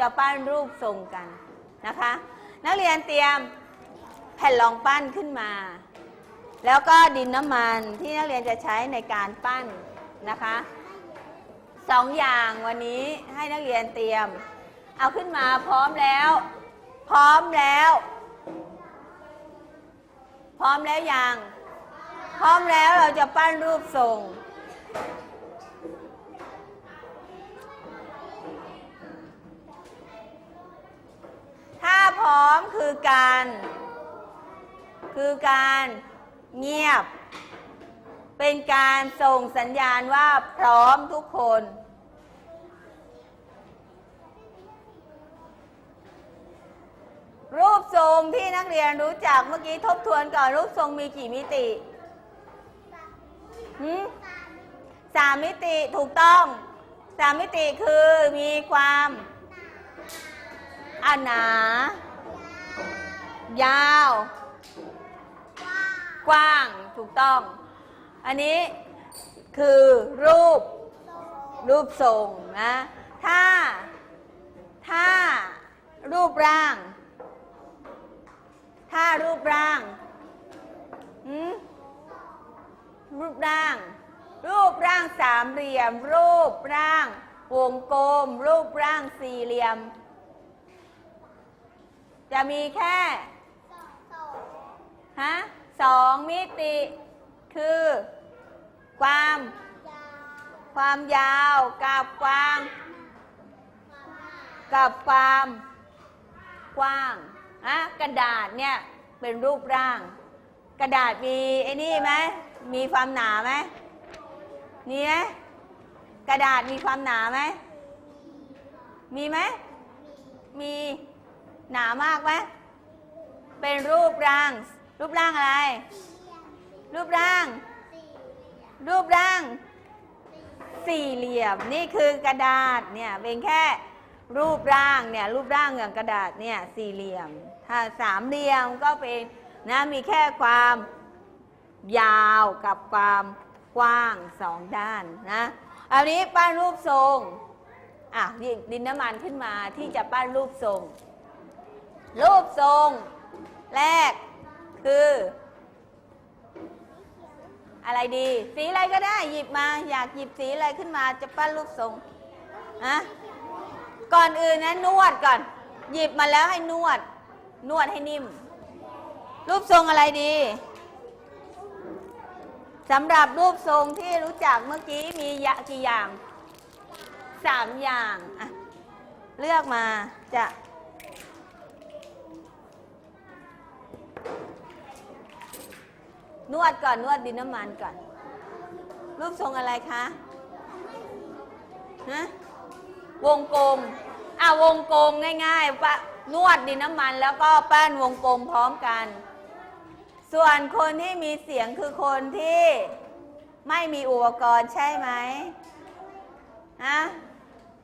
จะปั้นรูปทรงกันนะคะ นักเรียนเตรียมแผ่นรองปั้นขึ้นมา แล้วก็ดินน้ำมันที่นักเรียนจะใช้ในการปั้นนะคะสองอย่างวันนี้ให้นักเรียนเตรียม เอาขึ้นมาพร้อมแล้ว พร้อมแล้ว พร้อมแล้วยัง พร้อมแล้วเราจะปั้นรูปทรง ถ้าพร้อมคือการ คือการเงียบ เป็นการส่งสัญญาณว่าพร้อมทุกคน รูปทรงที่นักเรียนรู้จักเมื่อกี้ทบทวนก่อนรูปทรงมีกี่มิติหืมสามมิติถูกต้องสามมิติคือมีความ อ่าหนา ยาว กว้าง ถูกต้อง อันนี้คือรูป รูปทรงนะ ถ้า ถ้ารูปร่าง ถ้ารูปร่างหืมรูปร่าง รูปร่างสามเหลี่ยม รูปร่าง วงกลม รูปร่างสี่เหลี่ยม จะมีแค่ฮะสองมิติคือ ความ ความยาวกับความกับความกว้างอะกระดาษเนี่ยเป็นรูปร่าง กระดาษมีไอ้นี่ไหมมีความหนาไหมนี่ไหมกระดาษมีความหนาไหมมีไหมมี หนามากไหมเป็นรูปร่าง รูปร่างอะไร รูปร่าง รูปร่าง สี่เหลี่ยม นี่คือกระดาษเนี่ยเป็นแค่รูปร่างเนี่ยรูปร่างอย่างกระดาษเนี่ยสี่เหลี่ยม ถ้าสามเหลี่ยมก็เป็นนะมีแค่ความยาวกับความกว้างสองด้านนะอันนี้ปั้นรูปทรงอะหยิบดินน้ำมันขึ้นมาที่จะปั้นรูปทรง รูปทรง แรกคือ อะไรดี สีอะไรก็ได้หยิบมา อยากหยิบสีอะไรขึ้นมาจะปั้นรูปทรงอะก่อนอื่นนะนวดก่อน หยิบมาแล้วให้นวด นวดให้นิ่ม รูปทรงอะไรดีสำหรับรูปทรงที่รู้จักเมื่อกี้มียะกี่อย่างสามอย่างอะเลือกมาจะ นวดก่อนนวดดินน้ำมันก่อน รูปทรงอะไรคะฮะวงกลมอะวงกลมง่ายๆปะนวดดินน้ำมัน แล้วก็แป้นวงกลมพร้อมกัน ส่วนคนที่มีเสียงคือคนที่ไม่มีอุปกรณ์ใช่ไหมฮะ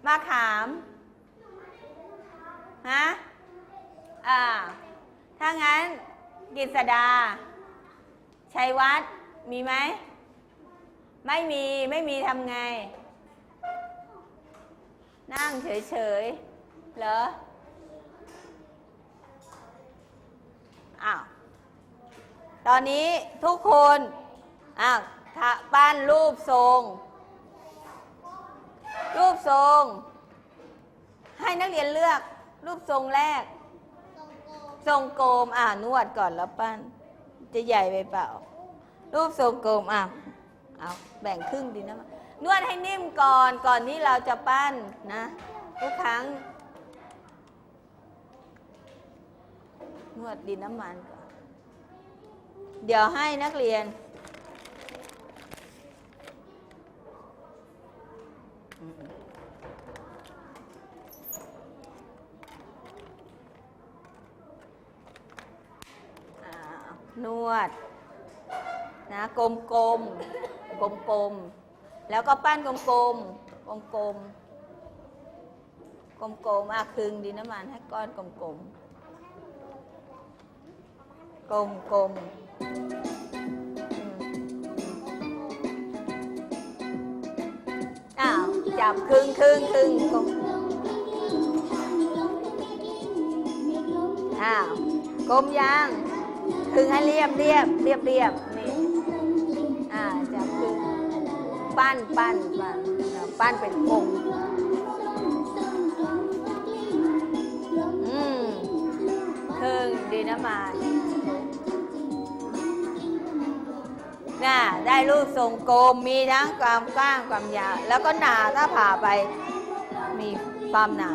มาขามฮะอ่าถ้างั้นกิษดา ชัยวัฒน์มีไหม ไม่มี ไม่มีทำไง นั่งเฉยๆ เหรอ อ้าว ตอนนี้ทุกคน อ้าวปั้นรูปทรง รูปทรง ให้นักเรียนเลือกรูปทรงแรก ทรงกลมอ่านวดก่อนแล้วปั้น จะใหญ่ไปเปล่า รูปทรงกลมอะเอาแบ่งครึ่งดีนะนวดให้นิ่มก่อนก่อนที่เราจะปั้นนะ ทุกครั้ง นวดดินน้ำมันก่อน เดี๋ยวให้นักเรียน อ่า นวดนะกลมกลมกลมกลมๆแล้วก็ปั้นกลมกลมกลมกลมกลมกลมๆอะคึงดินน้ำมันให้ก้อนกลมกลมกลมกลมอ้าวจับครึ่งครึ่งครึ่งกลมอ้าวกลมยาง คึงให้เรียบเรียบเรียบเรียบนี่อ่าจะคึงปั้นปั้นปั้นปั้นเป็นกลมอืมคึงดีนะมาน่ะได้รูปทรงกลมมีทั้งความกว้างความยาว แล้วก็หนาถ้าผ่าไปมีความหนา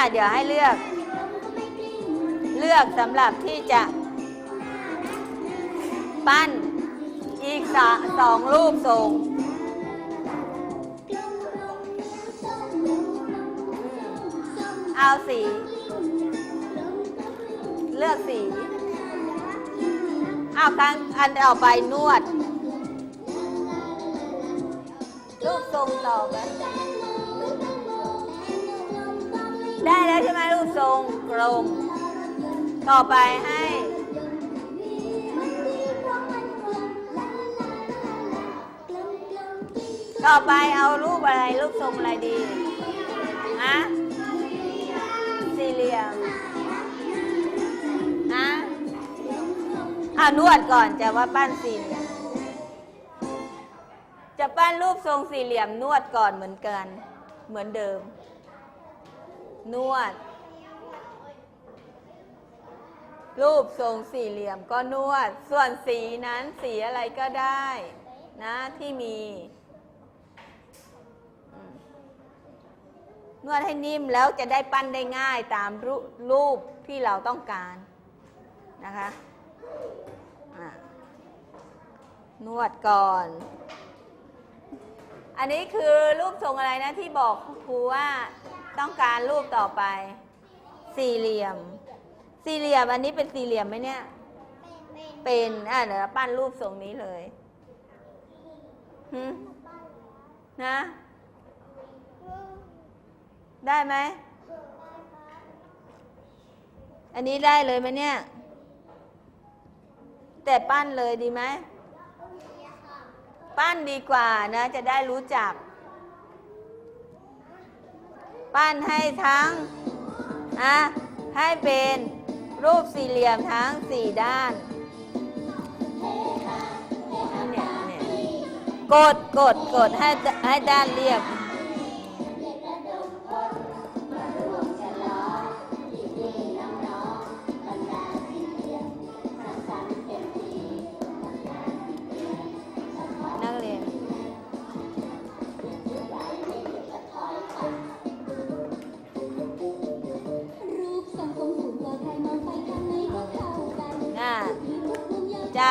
ะเดี๋ยวให้เลือก เลือกสำหรับที่จะ ปั้นอีกสสองรูปทรงเอาสี เลือกสีเอาครั้งอันเอาไปนวด รูปทรงต่อไป ได้แล้วใช่ไหมรูปทรงกลม ต่อไปให้ต่อไปเอารูปอะไรรูปทรงอะไรดีฮะสี่เหลี่ยมฮะอ่านวดก่อนจะว่าปั้นสี่เหลี่ยมจะปั้นรูปทรงสี่เหลี่ยมนวดก่อนเหมือนกัน เหมือนเดิม นวด รูปทรงสี่เหลี่ยมก็นวด ส่วนสีนั้นสีอะไรก็ได้ นะที่มี นวดให้นิ่มแล้วจะได้ปั้นได้ง่ายตามรูรูปที่เราต้องการนะคะะนวดก่อน อันนี้คือรูปทรงอะไรนะที่บอกครูว่า ต้องการรูปต่อไป สี่เหลี่ยม สี่เหลี่ยมอันนี้เป็นสี่เหลี่ยมไหมเนี่ย เป็นอะเดี๋ยวปั้นรูปทรงนี้เลยหึนะ ได้ไหม อันนี้ได้เลยไหมเนี่ย แต่ปั้นเลยดีไหม ปั้นดีกว่านะ จะได้รู้จัก ปั้นให้ทั้งอะให้เป็นรูปสี่เหลี่ยมทั้งสี่ด้านกดกดกดให้ให้ด้านเรียบ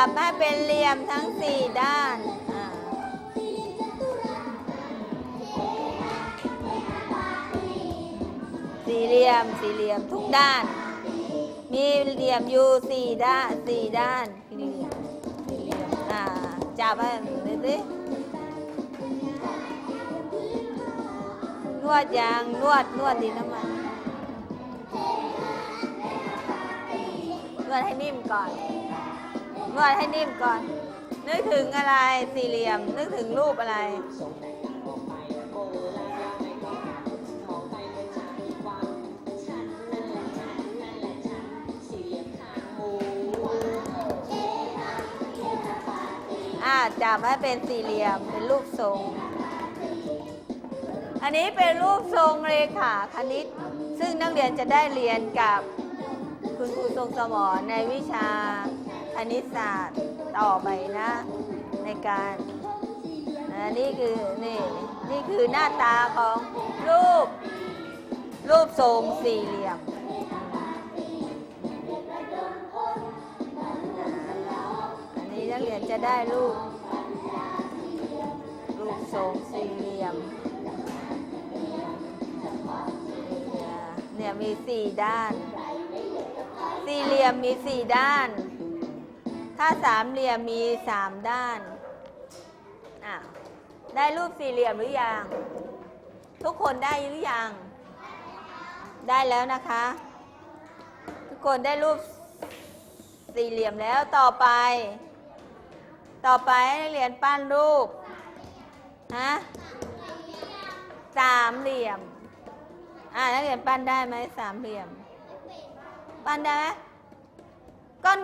จับให้เป็นเหลี่ยมทั้งสี่ด้านสี่เหลี่ยมสี่เหลี่ยมทุกด้าน มีเหลี่ยมอยู่สี่ด้านสี่ด้านสี่อ่าจับให้ดูสินวดยางนวดนวดดีน้ำมันนวดให้นิ่มก่อน นวดให้นิ่มก่อน นึกถึงอะไรสี่เหลี่ยม นึกถึงรูปอะไร อ่าจับให้เป็นสี่เหลี่ยมเป็นรูปทรง อันนี้เป็นรูปทรงเรขาคณิต ซึ่งนักเรียนจะได้เรียนกับคุณครูทรงสมรในวิชา คณิตศาสตร์ต่อไปนะ ในการน,นี่คือนี่นี่คือหน้าตาของรูป รูปทรงสี่เหลี่ยมอันนี้นักเรียนจะได้รูป รูปทรงสี่เหลี่ยมเนี่ยมีสี่ด้าน สี่เหลี่ยมมีสี่ด้าน ถ้าสามเหลี่ยมมีสามด้านอะได้รูปสี่เหลี่ยมหรือยัง ทุกคนได้หรือยัง ได้แล้วนะคะ ทุกคนได้รูปสี่เหลี่ยมแล้วต่อไป ต่อไปให้นักเรียนปั้นรูปฮะสามเหลี่ยมอ่านักเรียนปั้นได้ไหมสามเหลี่ยม ปั้นได้ไหมก้อน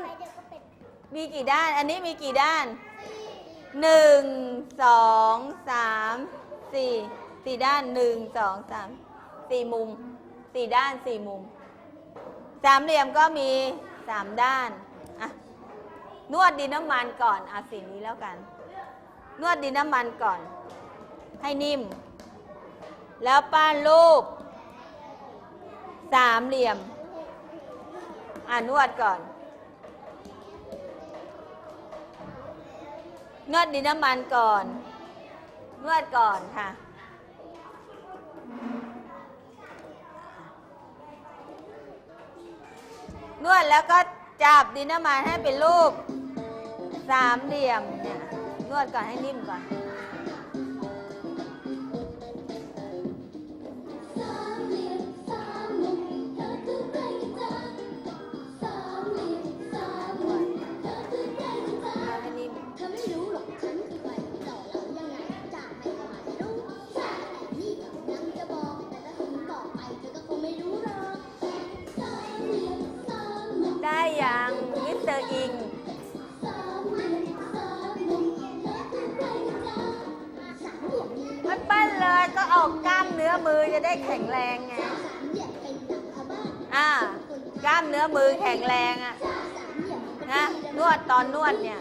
มีกี่ด้าน อันนี้มีกี่ด้านหนึ่งสองสามสี่สี่ด้านหนึ่งสองสามสี่มุมสี่ด้านสี่มุม สามเหลี่ยมก็มีสามด้านอะนวดดินน้ำมันก่อนเอาสีนี้แล้วกัน นวดดินน้ำมันก่อน ให้นิ่ม แล้วปั้นรูปสามเหลี่ยม อ่านวดก่อน นวดดินน้ำมันก่อน นวดก่อนค่ะ นวดแล้วก็จับดินน้ำมันให้เป็นรูปสามเหลี่ยมเนี่ย นวดก่อนให้นิ่มก่อน จะได้แข็งแรงไงอ่ากล้ามเนื้อมือแข็งแรงอะนะนวดตอนนวดเนี่ย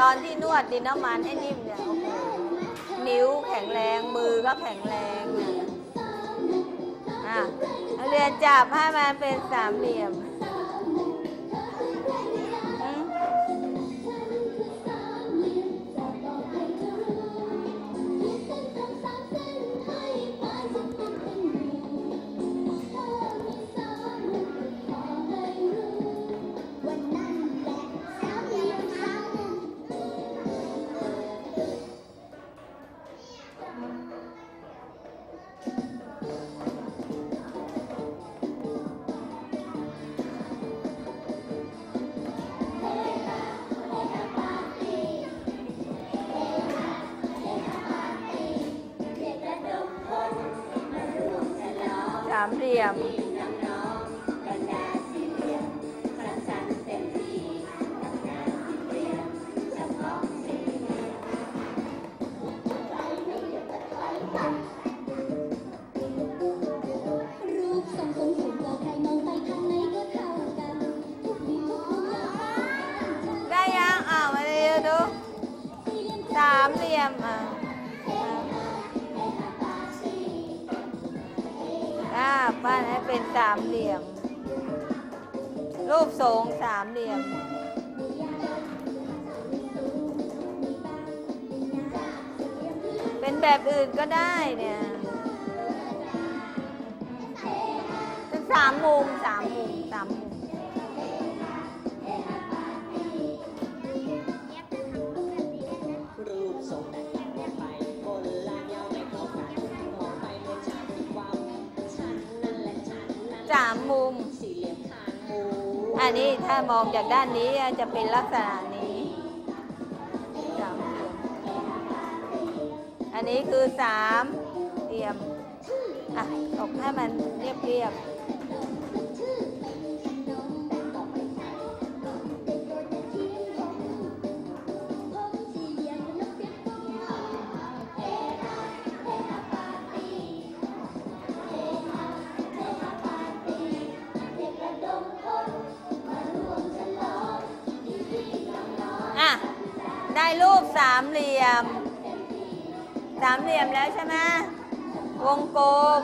ตอนที่นวดดินน้ำมันให้นิ่มเนี่ยนิ้วแข็งแรงมือก็แข็งแรงเนี่ยอะเรียนจับให้มันเป็นสามเหลี่ยมา เป็นสามเหลี่ยม รูปทรงสามเหลี่ยม เป็นแบบอื่นก็ได้เนี่ยเป็นสามมุมสามมุมสามมุม อันนี้ถ้ามองจากด้านนี้จะเป็นลักษณะนี้สามเหลี่ยมอันนี้คือสามเหลี่ยมอะตกให้มันเรียบเรียบ ได้รูปสามเหลี่ยม สามเหลี่ยมแล้วใช่ไหมวงกลม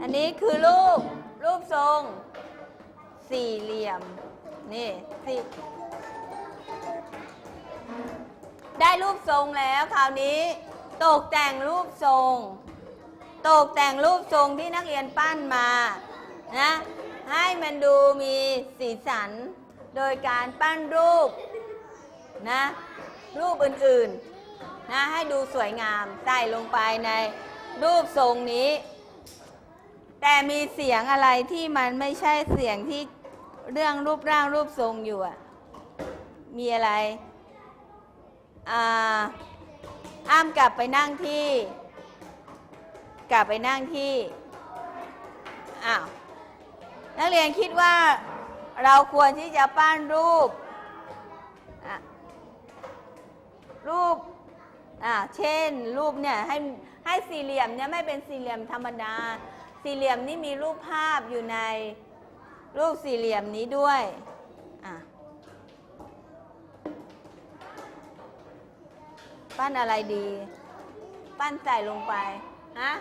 อันนี้คือรูป รูปทรง สี่เหลี่ยม นี่สี่ได้รูปทรงแล้วคราวนี้ ตกแต่งรูปทรง ตกแต่งรูปทรงที่นักเรียนปั้นมา นะ ให้มันดูมีสีสัน โดยการปั้นรูปนะรูปอื่นๆนะให้ดูสวยงามใส่ลงไปในรูปทรงนี้ แต่มีเสียงอะไรที่มันไม่ใช่เสียงที่เรื่องรูปร่างรูปทรงอยู่อะมีอะไรอ่าอ้ามกลับไปนั่งที่ กลับไปนั่งที่ อ้าว นักเรียนคิดว่าเราควรที่จะปั้นรูป รูปเช่น รูปเนี่ยให้ให้สี่เหลี่ยมเนี่ยไม่เป็นสี่เหลี่ยมธรรมดา สี่เหลี่ยมนี่มีรูปภาพอยู่ในรูปสี่เหลี่ยมนี้ด้วยปั้นอะไรดี ปั้นใส่ลงไปฮะ